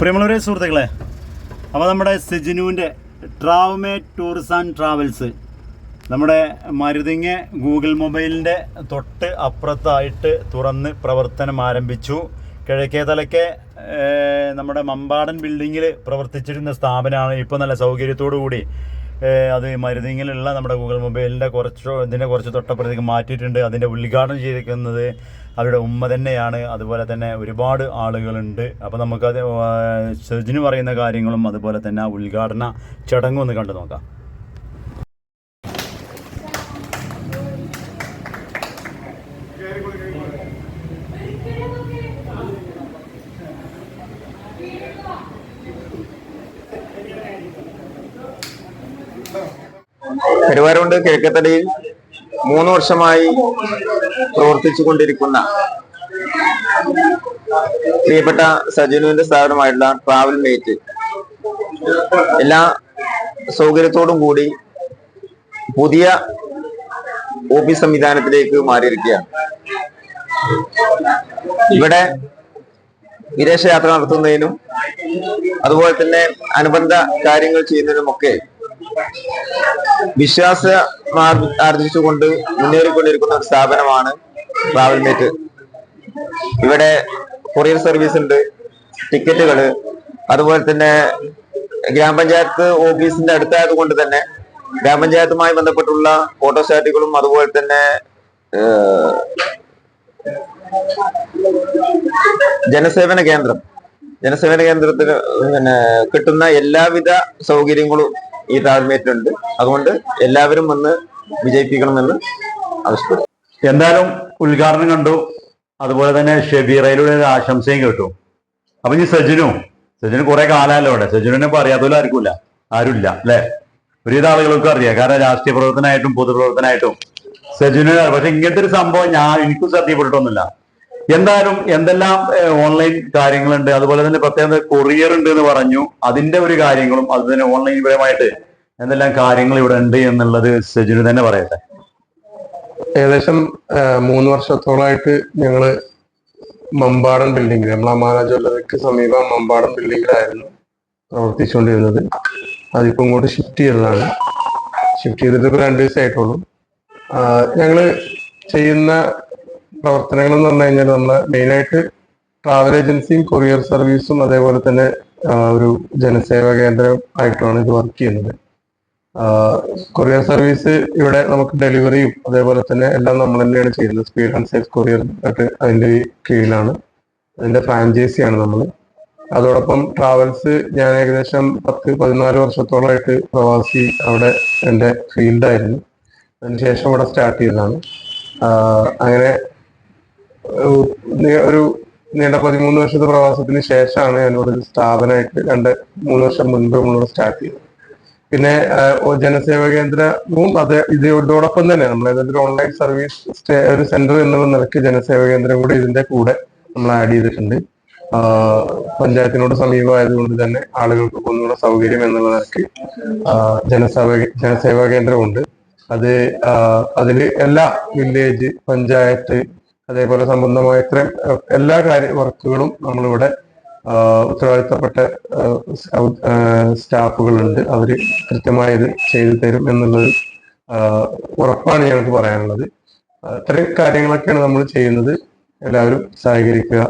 പ്രിയമുള്ളവരെ സുഹൃത്തുക്കളെ അപ്പോൾ നമ്മുടെ സെജിനുവിന്റെ ട്രാവമേ ടൂറിസ് ആൻഡ് ട്രാവൽസ് നമ്മുടെ മരുതിങ്ങ ഗൂഗിൾ മൊബൈലിന്റെ തൊട്ട് അപ്പുറത്തായിട്ട് തുറന്ന് പ്രവർത്തനം ആരംഭിച്ചു. കിഴക്കേ തലക്കെ നമ്മുടെ മമ്പാടൻ ബിൽഡിങ്ങിൽ പ്രവർത്തിച്ചിരുന്ന സ്ഥാപനമാണ്. ഇപ്പോൾ നല്ല സൗകര്യത്തോടു കൂടി അത് മരുതിങ്ങിലുള്ള നമ്മുടെ ഗൂഗിൾ മൊബൈലിന്റെ കുറച്ചോ ഇതിന്റെ കുറച്ച് തൊട്ടപ്പുറത്തേക്ക് മാറ്റിയിട്ടുണ്ട്. അതിന്റെ ഉദ്ഘാടനം ചെയ്തിരിക്കുന്നത് അവരുടെ ഉമ്മ തന്നെയാണ്. അതുപോലെ തന്നെ ഒരുപാട് ആളുകളുണ്ട്. അപ്പോൾ നമുക്കത് സജിന് പറയുന്ന കാര്യങ്ങളും അതുപോലെ തന്നെ ആ ഉദ്ഘാടന ചടങ്ങും ഒന്ന് കണ്ടു നോക്കാം. കരുവാരുണ്ട് കിഴക്കത്തടിയിൽ മൂന്ന് വർഷമായി പ്രവർത്തിച്ചു കൊണ്ടിരിക്കുന്ന പ്രിയപ്പെട്ട സജീനുവിന്റെ സ്ഥാപനമായിട്ടുള്ള ട്രാവൽ മേറ്റ്. എല്ലാ സൗകര്യത്തോടും കൂടി പുതിയ ഓഫീസ് സംവിധാനത്തിലേക്ക് മാറിയിരിക്കുകയാണ്. ഇവിടെ വിദേശയാത്ര നടത്തുന്നതിനും അതുപോലെ തന്നെ അനുബന്ധ കാര്യങ്ങൾ ചെയ്യുന്നതിനുമൊക്കെ വിശ്വാസ ആർജിച്ചുകൊണ്ട് മുന്നേറിക്കൊണ്ടിരിക്കുന്ന ഒരു സ്ഥാപനമാണ് ട്രാവൽ മേറ്റ്. ഇവിടെ കൊറിയർ സർവീസ് ഉണ്ട് ടിക്കറ്റുകൾ അതുപോലെ തന്നെ ഗ്രാമപഞ്ചായത്ത് ഓഫീസിന്റെ അടുത്തായത് കൊണ്ട് തന്നെ ഗ്രാമപഞ്ചായത്തുമായി ബന്ധപ്പെട്ടുള്ള ഫോട്ടോസ്റ്റാറ്റുകളും അതുപോലെ തന്നെ ജനസേവന കേന്ദ്രം. ജനസേവന കേന്ദ്രത്തിന് പിന്നെ കിട്ടുന്ന എല്ലാവിധ സൗകര്യങ്ങളും ഈ ട്രാവൽമേറ്റിലുണ്ട് അതുകൊണ്ട് എല്ലാവരും വന്ന് വിജയിപ്പിക്കണമെന്ന് ആവശ്യപ്പെടും എന്തായാലും ഉദ്ഘാടനം കണ്ടു. അതുപോലെ തന്നെ ഷെബീറയിലൂടെ ഒരു ആശംസയും കേട്ടു. അപ്പൊ ഈ സജിനു. സജിന് കുറെ കാലമല്ലോ അവിടെ. സജിനെ ഇപ്പൊ അറിയാത്തവരും ആർക്കുമില്ല? ആരുമില്ല അല്ലെ? ഒരുവിധ ആളുകൾക്കും അറിയാം. കാരണം രാഷ്ട്രീയ പ്രവർത്തനമായിട്ടും പൊതുപ്രവർത്തനമായിട്ടും സജിന് പക്ഷെ ഇങ്ങനത്തെ ഒരു സംഭവം ഞാൻ എനിക്കും ശ്രദ്ധപ്പെട്ടിട്ടൊന്നുമില്ല എന്തായാലും എന്തെല്ലാം ഓൺലൈൻ കാര്യങ്ങളുണ്ട് അതുപോലെ തന്നെ പ്രത്യേകത കൊറിയർ ഉണ്ട് എന്ന് പറഞ്ഞു അതിന്റെ ഒരു കാര്യങ്ങളും അത് തന്നെ ഓൺലൈൻ പരമായിട്ട് എന്തെല്ലാം കാര്യങ്ങൾ ഇവിടെ ഉണ്ട് എന്നുള്ളത് സജിന് തന്നെ പറയട്ടെ. ഏകദേശം മൂന്ന് വർഷത്തോളമായിട്ട് ഞങ്ങൾ മമ്പാടൻ ബിൽഡിംഗിൽ നമ്മൾ മാനാജ്വല്ലതയ്ക്ക് സമീപം മമ്പാടൻ ബിൽഡിംഗിലായിരുന്നു പ്രവർത്തിച്ചുകൊണ്ടിരുന്നത്. അതിപ്പോ ഇങ്ങോട്ട് ഷിഫ്റ്റ് ചെയ്തതാണ്. ഷിഫ്റ്റ് ചെയ്തിട്ട് ഇപ്പൊ രണ്ട് ദിവസമായിട്ടുള്ളൂ. ഞങ്ങൾ ചെയ്യുന്ന പ്രവർത്തനങ്ങൾ എന്ന് പറഞ്ഞു കഴിഞ്ഞാൽ നമ്മൾ മെയിനായിട്ട് ട്രാവൽ ഏജൻസിയും കൊറിയർ സർവീസും അതേപോലെ തന്നെ ഒരു ജനസേവാ കേന്ദ്രം ആയിട്ടാണ് ഇത് വർക്ക് ചെയ്യുന്നത്. കൊറിയർ സർവീസ് ഇവിടെ നമുക്ക് ഡെലിവറിയും അതേപോലെ തന്നെ എല്ലാം നമ്മൾ തന്നെയാണ് ചെയ്യുന്നത്. സ്പീഡ് ആൻഡ് സേഫ് കൊറിയർ ആയിട്ട് അതിന്റെ കീഴിലാണ്. അതിന്റെ ഫ്രാഞ്ചൈസിയാണ് നമ്മൾ അതോടൊപ്പം ട്രാവൽസ് ഞാൻ ഏകദേശം പത്ത് പതിനാല് വർഷത്തോളമായിട്ട് പ്രവാസി അവിടെ എന്റെ ഫീൽഡായിരുന്നു അതിനുശേഷം ഇവിടെ സ്റ്റാർട്ട് ചെയ്തതാണ്. അങ്ങനെ ഒരു നീണ്ട പതിമൂന്ന് വർഷത്തെ പ്രവാസത്തിന് ശേഷമാണ് ഞാനിവിടെ ഒരു സ്ഥാപനമായിട്ട് രണ്ട് മൂന്ന് വർഷം മുൻപ് നമ്മളിവിടെ സ്റ്റാർട്ട് ചെയ്തത്. പിന്നെ ജനസേവാ കേന്ദ്രവും അത് ഇതോടൊപ്പം തന്നെ നമ്മൾ ഏതൊരു ഓൺലൈൻ സർവീസ് ഒരു സെന്റർ എന്നുള്ള നിലയ്ക്ക് ജനസേവാ കേന്ദ്രം കൂടി ഇതിന്റെ കൂടെ നമ്മൾ ആഡ് ചെയ്തിട്ടുണ്ട്. പഞ്ചായത്തിനോട് സമീപമായതുകൊണ്ട് തന്നെ ആളുകൾക്ക് ഒന്നുകൂടെ സൗകര്യം എന്നുള്ള നിലയ്ക്ക് ജനസേവ ജനസേവാ കേന്ദ്രമുണ്ട്. അത് അതിൽ എല്ലാ വില്ലേജ് പഞ്ചായത്ത് അതേപോലെ സംബന്ധമായ ഇത്രയും എല്ലാ കാര്യ വർക്കുകളും നമ്മളിവിടെ ഉത്തരവാദിത്തപ്പെട്ട സ്റ്റാഫുകളുണ്ട്. അവർ കൃത്യമായി ഇത് ചെയ്തു തരും എന്നുള്ളത് ഉറപ്പാണ് ഞങ്ങൾക്ക് പറയാനുള്ളത്. ഇത്രയും കാര്യങ്ങളൊക്കെയാണ് നമ്മൾ ചെയ്യുന്നത്. എല്ലാവരും സഹകരിക്കുക.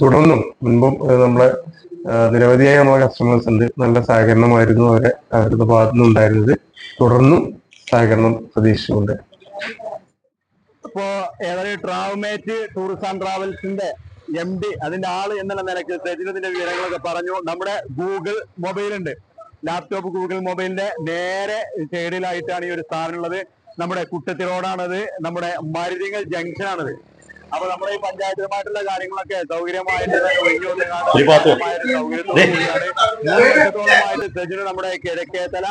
തുടർന്നും മുൻപും നമ്മളെ നിരവധിയായ നമ്മളെ കസ്റ്റമേഴ്സ് ഉണ്ട്. നല്ല സഹകരണമായിരുന്നു അവരെ അവരുടെ ഭാഗത്തുനിന്ന് നിന്നുണ്ടായിരുന്നത് തുടർന്നും സഹകരണം പ്രതീക്ഷിച്ചുകൊണ്ട് ഇപ്പോ ഏതായാലും ട്രാവൽമേറ്റ് ടൂറിസ്റ്റ് ആൻഡ് ട്രാവൽസിന്റെ എം ഡി അതിന്റെ ആൾ എന്നുള്ള നിലയ്ക്ക് സജിനത്തിന്റെ വിവരങ്ങളൊക്കെ പറഞ്ഞു. നമ്മുടെ ഗൂഗിൾ മൊബൈൽ ഉണ്ട് ലാപ്ടോപ്പ് ഗൂഗിൾ മൊബൈലിന്റെ നേരെ സൈഡിലായിട്ടാണ് ഈ ഒരു സ്ഥാപനം ഉള്ളത്. നമ്മുടെ കുട്ടത്തി റോഡാണത്. നമ്മുടെ മരുതിങ്ങൽ ജംഗ്ഷൻ ആണത് അപ്പൊ നമ്മുടെ ഈ പഞ്ചായത്തുമായിട്ടുള്ള കാര്യങ്ങളൊക്കെ സൗകര്യമായിട്ട് കൂടിയാണ് സജിന് നമ്മുടെ കിഴക്കേത്തല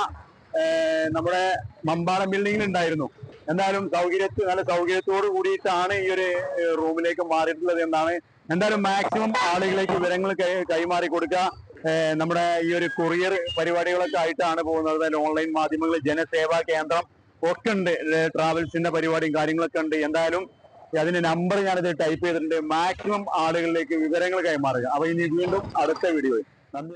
നമ്മുടെ മമ്പാടം ബിൽഡിംഗിൽ ഉണ്ടായിരുന്നു. എന്തായാലും സൗകര്യത്തിൽ നല്ല സൗകര്യത്തോട് കൂടിയിട്ടാണ് ഈ ഒരു റൂമിലേക്ക് മാറിയിട്ടുള്ളത് എന്നാണ് എന്തായാലും മാക്സിമം ആളുകളിലേക്ക് വിവരങ്ങൾ കൈമാറി കൊടുക്കുക. നമ്മുടെ ഈ ഒരു കൊറിയർ പരിപാടികളൊക്കെ ആയിട്ടാണ് പോകുന്നത്. ഓൺലൈൻ മാധ്യമങ്ങൾ ജനസേവാ കേന്ദ്രം ഒക്കെ ഉണ്ട്. ട്രാവൽസിന്റെ പരിപാടിയും കാര്യങ്ങളൊക്കെ ഉണ്ട്. എന്തായാലും അതിന്റെ നമ്പർ ഞാനിത് ടൈപ്പ് ചെയ്തിട്ടുണ്ട്. മാക്സിമം ആളുകളിലേക്ക് വിവരങ്ങൾ കൈമാറുക. അപ്പൊ ഇനി വീണ്ടും അടുത്ത വീഡിയോയിൽ നന്ദി.